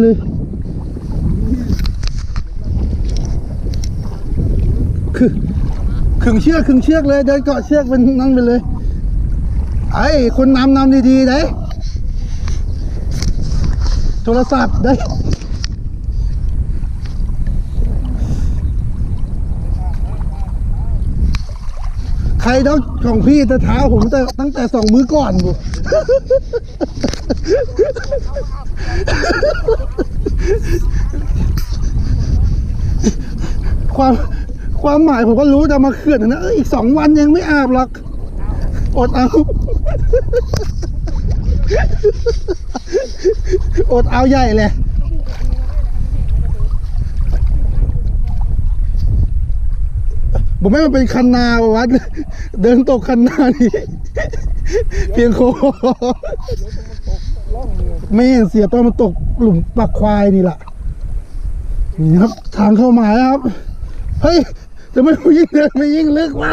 เลยคือขึงเชือกขึงเชือกเลยเดินเกาะเชือกเป็นนั่นไปเลย ไอ้คนนำนำดีๆได้โทรศัพท์ได้ ใครต้องของพี่แต่เท้าผมแต่ตั้งแต่สองมือก่อนบุความความหมายผมก็รู้แต่มาเขื่อนนะเอ้ยอีกสองวันยังไม่อาบหรอกอดเอาอดเอาใหญ่เลย ผมไม่มาเป็นคันนาวะเดินตกคันนานี่ เพียงโคไม่เห็นเสียตอนมันตกหลุมปักควายนี่แหละนี่นะครับ ทางเข้าหมายครับ เฮ้ยจะไม่ยิ่งเดินไม่ยิ่งลึกวะ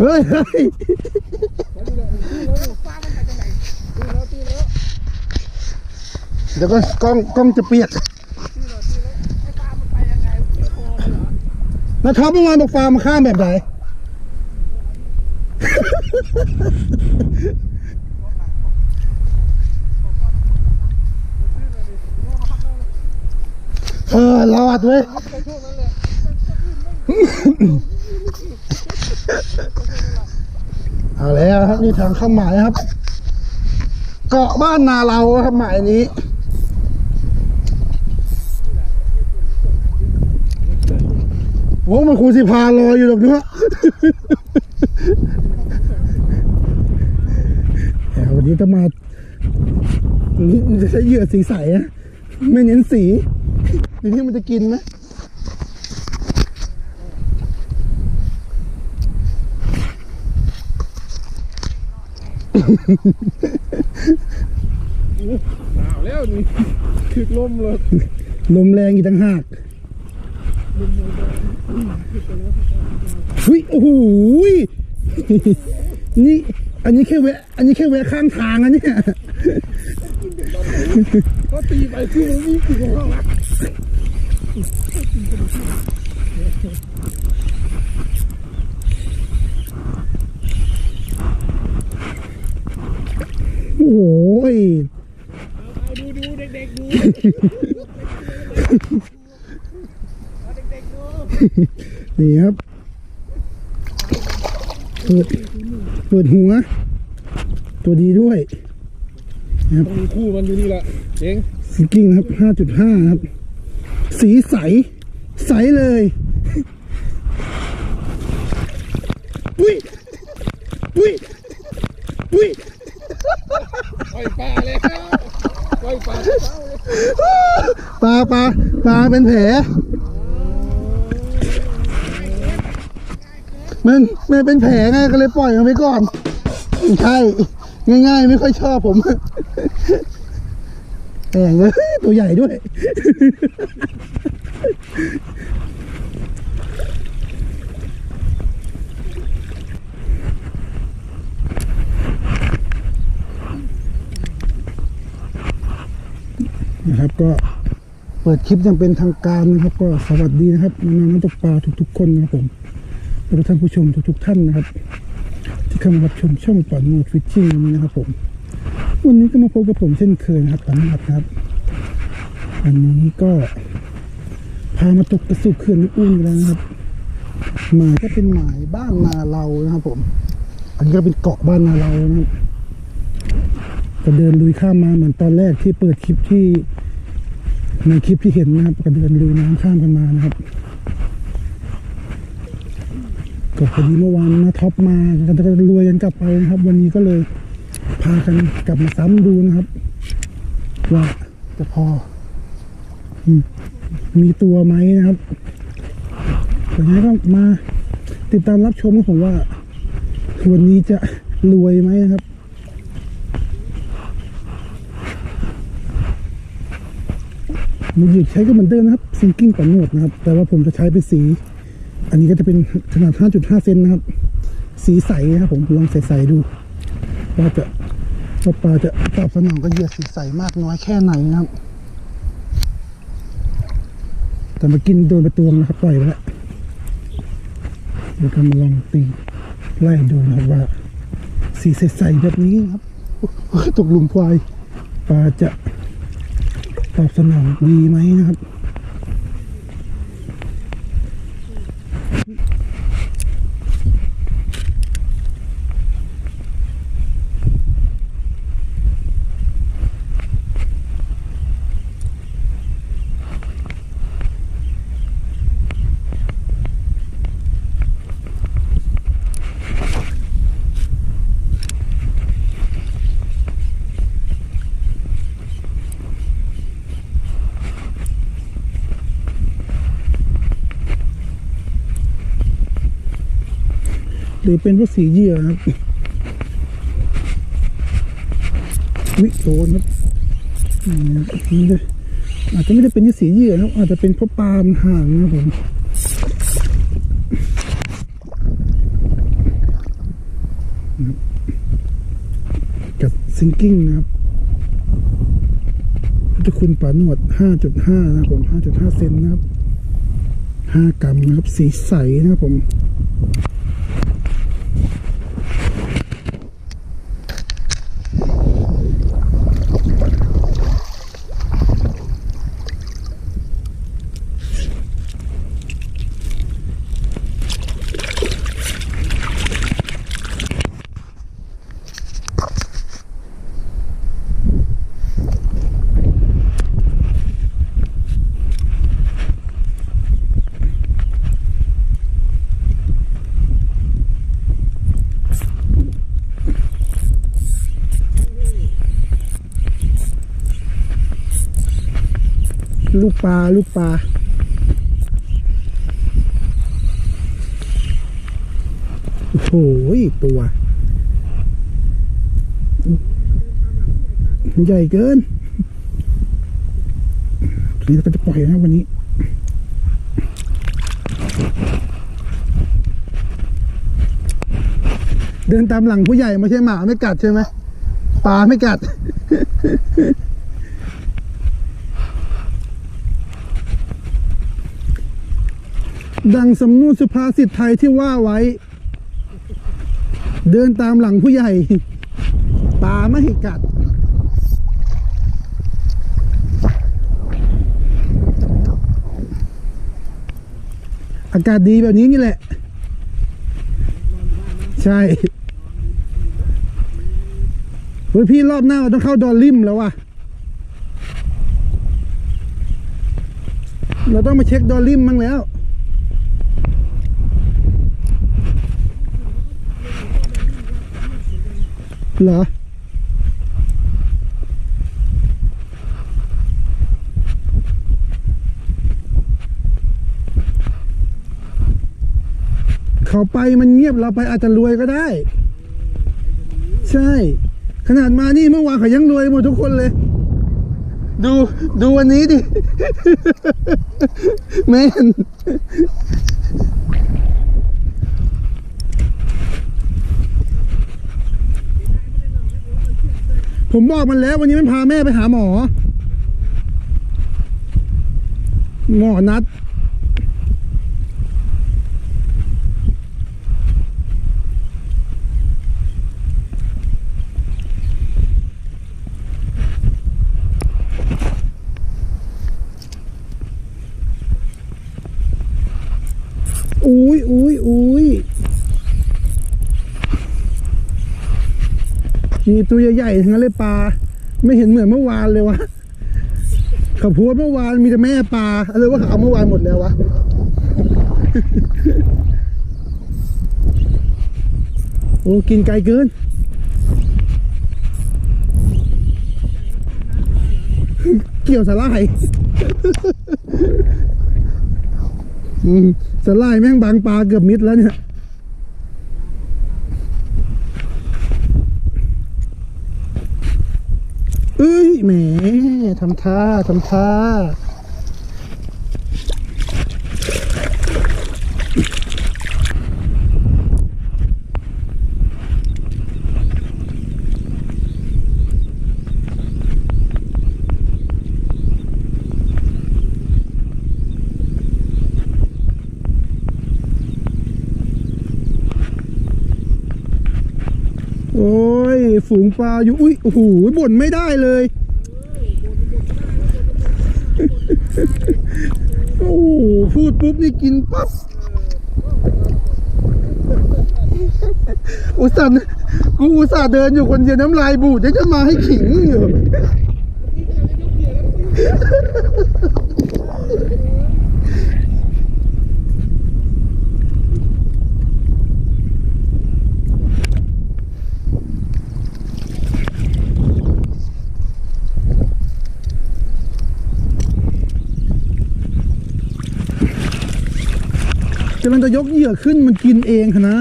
เฮ้ยเฮ้ยเดี๋ยวก็กล้องกล้องจะเปียก แล้วท็อปเมื่อวานบอกฟาร์มมาข้ามแบบไหน เออรอดเว้ยเอาแล้วครับนี่ทางเข้าหมายครับ เกาะบ้านนาเราครับหมายนี้ โอ้มันครูสิพารออยู่แบบนี้แต่วันนี้จะมานี่มันจะใช้เหยื่อสีใสนะไม่เน้นสีทีนี้มันจะกินไหมหนาวแล้วนี่ถึกลมเลย ลมแรงอีกต่างหาก เฮ้ยโอ้โหนี่อันนี้แค่แวะอันนี้แค่แวะข้างทางอันนี่ยก็ตีไปคือมันวิ่งถึงของเราละโอ้ยเอาดูดูเด็กๆดู นี่ครับ เปิด เปิดหัว ตัวดีด้วยต้องมีคู่มันอยู่นี่แหละเจ๋งสกิ้งนะครับ5.5ครับ สีใส ใสเลยปุ้ยปุ้ยปุ้ยปล่อยปลาแล้วปล่อยปลาเช้าเลยปลาปลาปลาเป็นแผล มันมันเป็นแผลไงก็เลยปล่อยมันไปก่อน ใช่ ง่าย ๆ ไม่ค่อยชอบผมแหงเลยตัวใหญ่ด้วย นะครับก็เปิดคลิปยังเป็นทางการนะครับ ก็สวัสดีนะครับน้องๆนักตกปลาทุกๆคนนะครับผม และท่านผู้ชมทุกๆท่านนะครับ ที่เข้ามารับชมช่องปล่อยโมดฟิชชิ่งนี้นะครับ ผม วันนี้ก็มาพบกับผมเช่นเคยนะครับปานัดนะครับวันนี้ก็พามาตกกระสุกเขื่อนอุ้นแล้วนะครับหมายก็เป็นหมายบ้านนาเรานะครับ ผม อันนี้ก็เป็นเกาะบ้านนาเรานะครับก็เดินลุยข้ามมาเหมือนตอนแรกที่เปิดคลิปที่ในคลิปที่เห็นนะครับก็เดินลุยน้ำข้ามกันมานะครับ ก็พอดีเมื่อวานนะท็อปมาก็จะรวยกันกลับไปนะครับ วันนี้ก็เลยพากันกลับมาซ้ำดูนะครับว่าจะพอ มีตัวไหมนะครับแต่ยังก็มาติดตามรับชมของผมว่า วันนี้จะรวยไหมนะครับมือหยิบใช้ก็เหมือนเดิมนะครับซิงกิ้งปันหนวดนะครับ แต่ว่าผมจะใช้เป็นสี อันนี้ก็จะเป็นขนาด 5.5 เซนนะครับ สีใสนะครับผมลองใส่ๆดูว่าจะว่าปลาจะตอบสนองกับเหยื่อสีใสมากน้อยแค่ไหนนะครับ แต่มากินโดนประตวงนะครับปล่อยไปแล้วเดี๋ยวก็มาลองตีไล่ดูนะครับว่า สีใสๆแบบนี้ครับตกหลุมควายปลาจะตอบสนองดีไหมนะครับ หรือเป็นเพราะสีเยื่อครับวิโดนครับนี่เลยอาจจะไม่ได้เป็นที่สีเยื่อนะอาจจะเป็นเพราะปลามันห่างนะครับผมกับซิงกิ้งนะครับพุทธคุณป่าหนวด 5.5 นะครับผม 5.5 เซนนะครับ 5 กรัมนะครับ สีใสนะครับผม ลูกปลาลูกปลาโอ้โหตัวใหญ่เกินทีนี้เราก็จะปล่อยนะวันนี้เดินตามหลังผู้ใหญ่ไม่ใช่หมาไม่กัดใช่ไหมปลาไม่กัด ดังสำนวนสุภาษิตไทยที่ว่าไว้ เดินตามหลังผู้ใหญ่ปลาไม่กัด อากาศดีแบบนี้นี่แหละ ใช่เฮ้ยพี่รอบหน้าเราต้องเข้าดอลลิมแล้วว่ะเราต้องมาเช็คดอลลิมมั้งแล้ว เหรอเขาไปมันเงียบเราไปอาจจะรวยก็ได้ ใช่ ขนาดมานี่เมื่อวานเขายังรวยหมดทุกคนเลย ดูดูวันนี้ดิ แม่น ผมบอกมันแล้ววันนี้มันพาแม่ไปหาหมอ หมอนัด อุ้ยอุ้ยอุ้ย มีตัวใหญ่ๆทั้งนั้นเลยปลา ไม่เห็นเหมือนเมื่อวานเลยวะเขาโพูดเมื่อวานมีแต่แม่ปลาอะไรว่าเขาเอาเมื่อวานหมดแล้ววะโอ้กินไกลเกิน เกี่ยวสลายสลายแม่งบางปลาเกือบมิดแล้วเนี่ย หมทำท่าทำท่าโอ้ย ฝูงปลาอยู่ อุ้ย โอ้โหบ่นไม่ได้เลย โอ้พูดปุ๊บนี่กินปั๊บอุตส่าห์กูอุตส่าห์เดินอยู่คนเดียวน้ำลายบูดยังจะมาให้ขิงอยู่ กำลังจะยกเหยื่อขึ้นมันกินเองค่ะนะ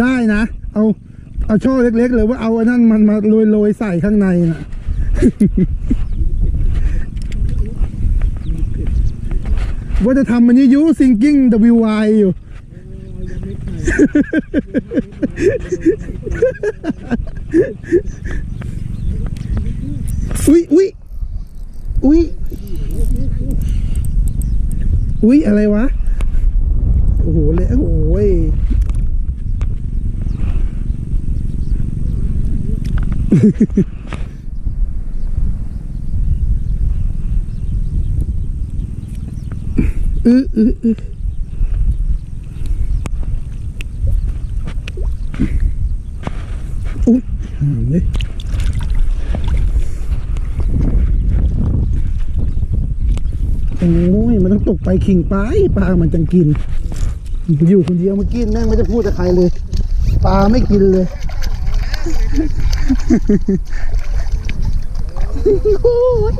ได้นะ เอา เอาช่อเล็กๆเลยว่าเอาอันนั้นมันมาโรยๆใส่ข้างในน่ะว่าจะทำมันนี้ยู thinking WY อยู่ อุ๊ยอุ๊ยอุ๊ยอุ๊ยอะไรวะ โอ้โหเลยโอ้ยอืออืออือ อุ๊ยหามเลยโอ้ยมันต้องตกไปขิงไปปลามันจังกิน อยู่คนเดียวมากินแม่งไม่ได้พูดกับใครเลย ปลาไม่กินเลยโอ้ย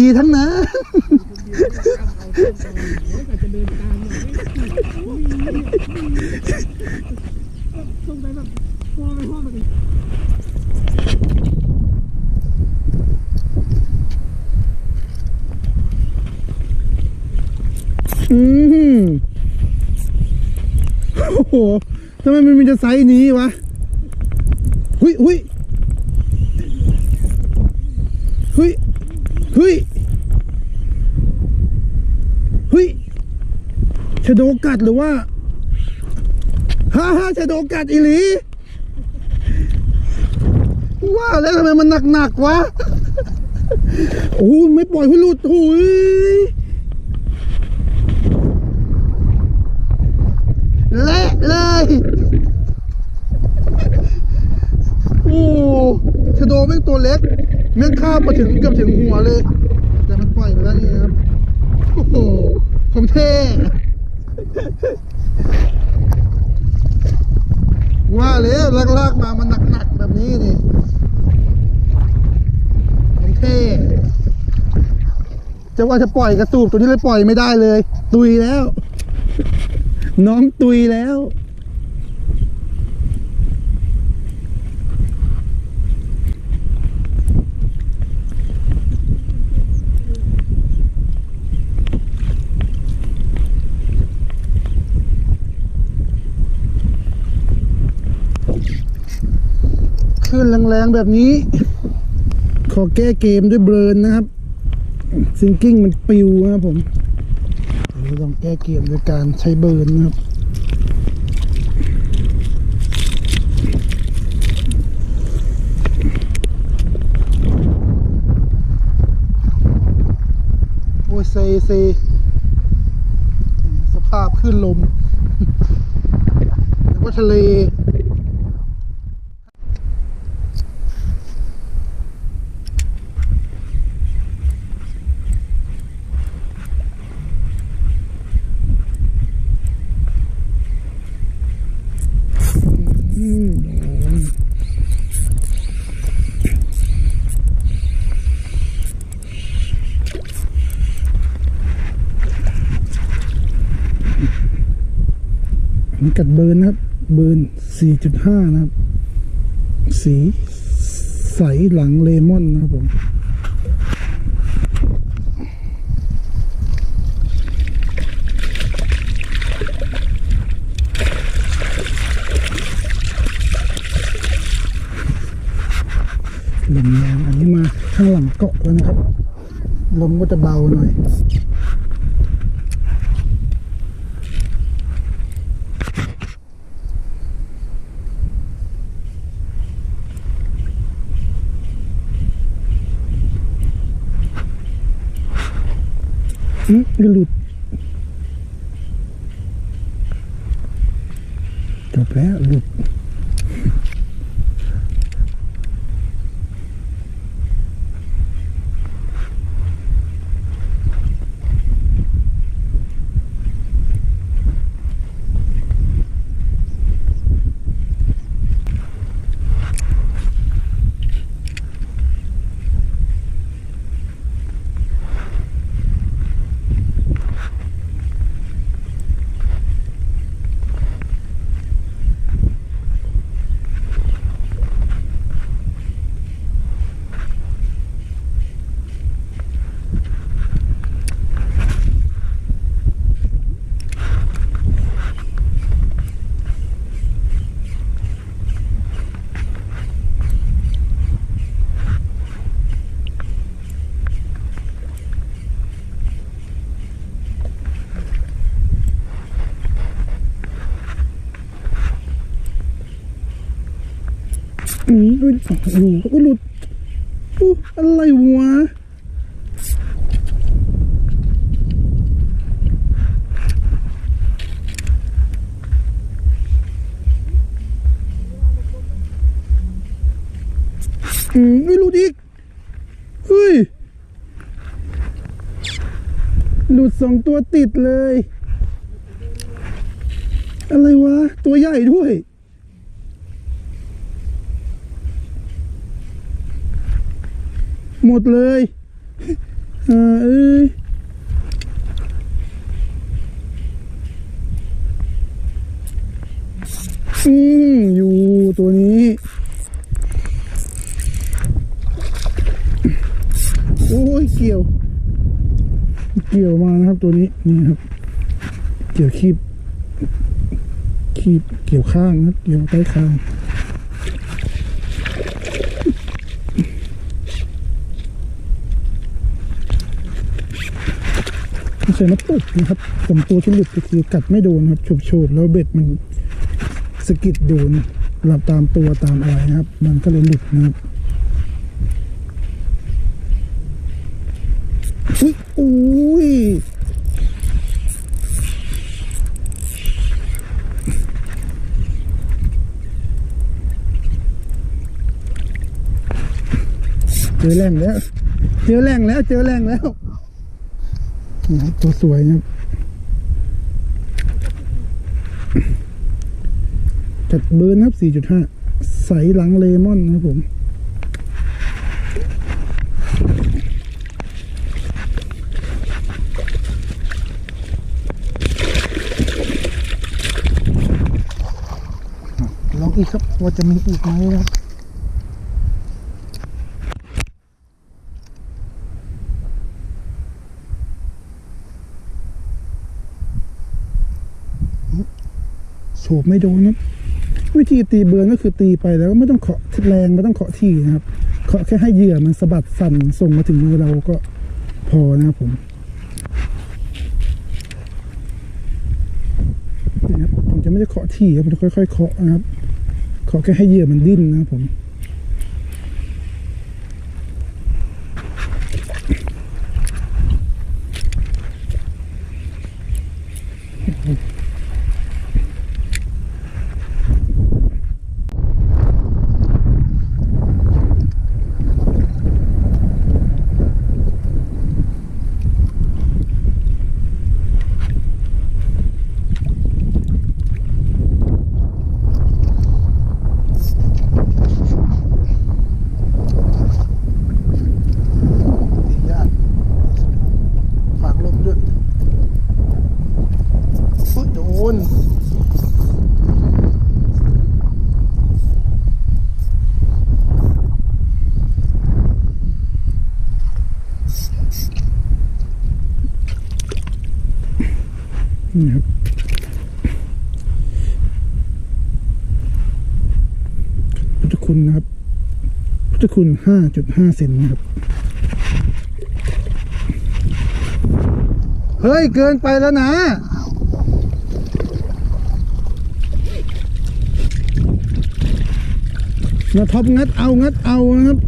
ดีๆทั้งนั้น อืมโอ้โหทำไมมันมีแต่ไซส์นี้วะ หุยหุยหุยหุยหุยชะโดกัดหรือว่าฮ่าฮ่าชะโดกัดอีหลี ว่าแล้วทำไมมันหนักๆวะโอ้ไม่ปล่อยให้หลุดโอ้ยเละเลยโอ้ชะโดแม่งตัวเล็กแม่งข้ามมาถึงเกือบถึงหัวเลย แต่มันปล่อยไปแล้วนี่ครับโอ้โหผมเท่ว่าแล้วลากๆมามันหนักๆแบบนี้นี่ผมเท่ จะว่าจะปล่อยกระสูบตัวนี้เลยปล่อยไม่ได้เลย ตุยแล้ว น้องตุยแล้วขึ้นแรงๆแบบนี้ ขอแก้เกมด้วยเบิร์นนะครับ ซิงกิ้งมันปิวนะครับผมเราต้องแก้เกมด้วยการใช้เบิร์นนะครับโอ้ยเซเซสภาพขึ้นลมแล้วก็ทะเล อืม อันกัดเบิร์นนะครับ เบิร์น 4.5 นะครับ สีใสหลังเลมอนนะครับผมอแรงอันนี้มาข้างหลังเกาะแล้วนะครับ ลมก็จะเบาหน่อย หลุดจบแล้วหลุด อืมอุ้ยโอ้โหอุ้ยหลุดอู้อะไรวะอืมอุ้ยหลุดอีกเฮ้ย หลุดสองตัวติดเลย อะไรวะ ตัวใหญ่ด้วย หมดเลยเออเอ้ยอืมอยู่ตัวนี้โอ้ยเกี่ยว เกี่ยวมานะครับตัวนี้นี่ครับ เกี่ยวคีบคีบเกี่ยวข้างนะเกี่ยวใต้คาง ไม่ใช่น้ำตกนะครับ ผมตัวที่หลุดก็คือกัดไม่โดนครับโฉบโฉบๆแล้วเบ็ดมันสกิดโดนหลับตามตัวตามอะไรนะครับ มันก็เลยหลุดนะครับอุ้ยอุ้ยเจอแรงแล้ว เจอแรงแล้ว เจอแรงแล้ว นี่ครับตัวสวยนะครับจัดเบอร์นะครับ 4.5 ใสหลังเลมอนนะครับผมลองอีกครับว่าจะมีอีกไหมนะครับ ฉบไม่โดนนะวิธีตีเบือนก็คือตีไปแล้วก็ไม่ต้องเคาะแรงไม่ต้องเคาะที่นะครับเคาะแค่ให้เหยื่อมันสะบัดสั่นส่งมาถึงมือเราก็พอนะครับผมนะครับผมจะไม่ได้เคาะที่ครับผมจะค่อยๆเคาะนะครับเคาะแค่ให้เหยื่อมันดิ้นนะครับผมตียากฝากลมด้วยอุ๊ยโดน นี่ครับ ขอบ คูณ5.5 เซนนะครับ เฮ้ย เกินไปแล้วนะนะท็อปงัดเอางัดเอานะครับ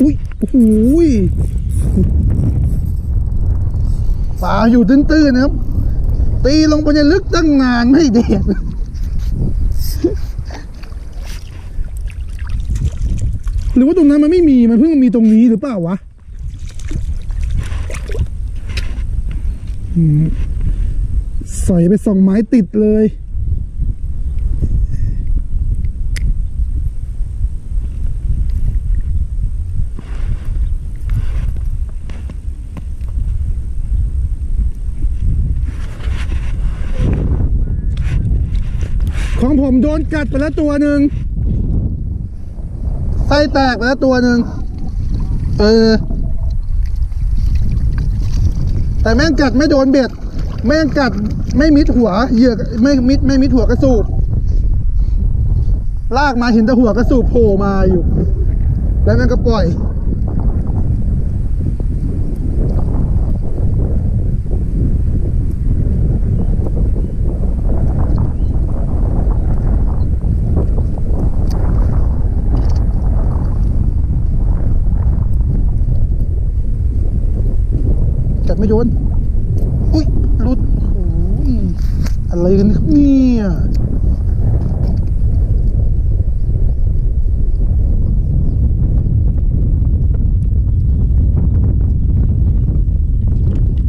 อุ้ย โอ้โหปลาอยู่ตื้นๆนะครับ ตีลงไปในลึกตั้งนานไม่เด็ดหรือว่าตรงนั้นมันไม่มี มันเพิ่งมีตรงนี้หรือเปล่าวะใส่ไปสองไม้ติดเลย ของผมโดนกัดไปแล้วตัวหนึ่งไส้แตกไปแล้วตัวหนึ่งเออ แต่แม่งกัดไม่โดนเบ็ด แม่งกัดไม่มิดหัว เหยื่อไม่มิดไม่มิดหัวกระสูบลากมาเห็นแต่หัวกระสูบโผล่มาอยู่ แล้วแม่งก็ปล่อย กัดไม่โดน อุ้ยหลุดโอ้ยอะไรกันครับเนี่ย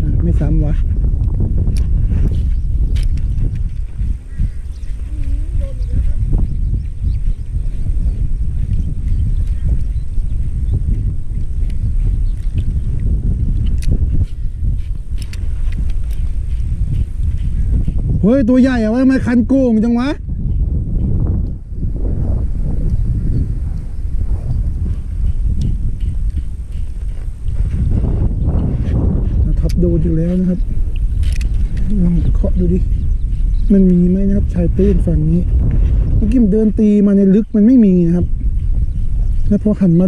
อะไม่ซ้ำวะ เฮ้ย ตัวใหญ่อะวะทำไมคันโก่งจังวะนะครับโดนอยู่แล้วนะครับ ลองเคาะดูดิ มันมีไหมนะครับชายตื้นฝั่งนี้ เมื่อกี้มันเดินตีมาในลึกมันไม่มีนะครับ แล้วพอหันมา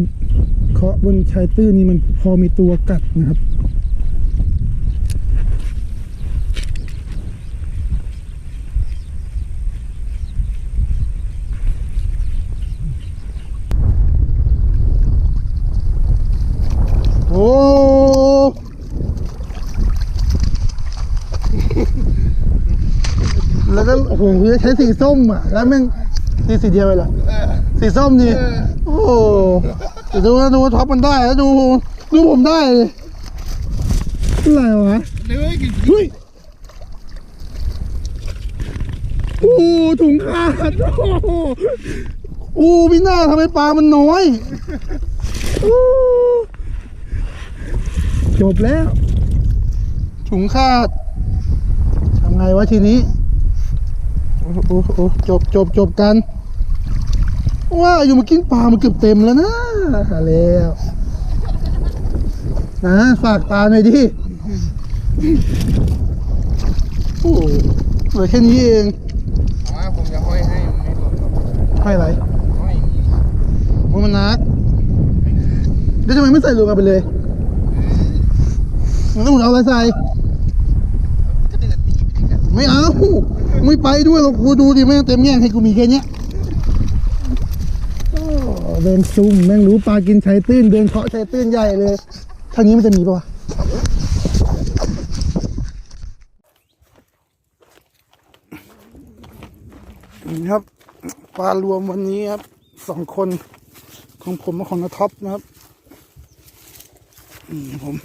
เคาะบนชายตื้นนี่มันพอมีตัวกัดนะครับ อ้แล้วก็โอ้โหใช้สีส้มอะ แล้วแม่งสีสีเดียวไปเหรอสีส้มนี่โอ้โหเดี๋ยวดูนะดูท็อปมันได้แล้วดูดูผมได้เลยอะไรวะเนื้อกินเฮ้ยโอ้โหถุงขาดโอ้โหโอ้พี่หน้าทำไมปลามันน้อยโอ้ จบแล้ว ถุงขาดทำไงวะทีนี้ โอ้โหโอ้โหจบจบจบกันว่าอยู่มากินปลามันเกือบเต็มแล้วนะหาแล้วนะฝากปลาหน่อยดิโอ้โหเหลือแค่นี้เองอ๋อผมจะห้อยให้มันไม่หล่นหรอกให้อะไรห้อยนี่โอ้มันนักแล้วทำไมไม่ใส่รวมกันไปเลย แล้วหมุนเอาอะไรใส่ ก็เดินตีไปดิกันไม่เอา ไม่ไปด้วยหรอกกูดูดิแม่งเต็มแง่งให้กูมีแค่เนี้ยโอ้เดินซุ่มแม่งรู้ปลากินชายตื้นเดินเคาะชายตื้นใหญ่เลยทางนี้มันจะมีปะวะนี่ครับปลารวมวันนี้ครับสองคนของผมกับของนท็อปนะครับ นี่ครับผม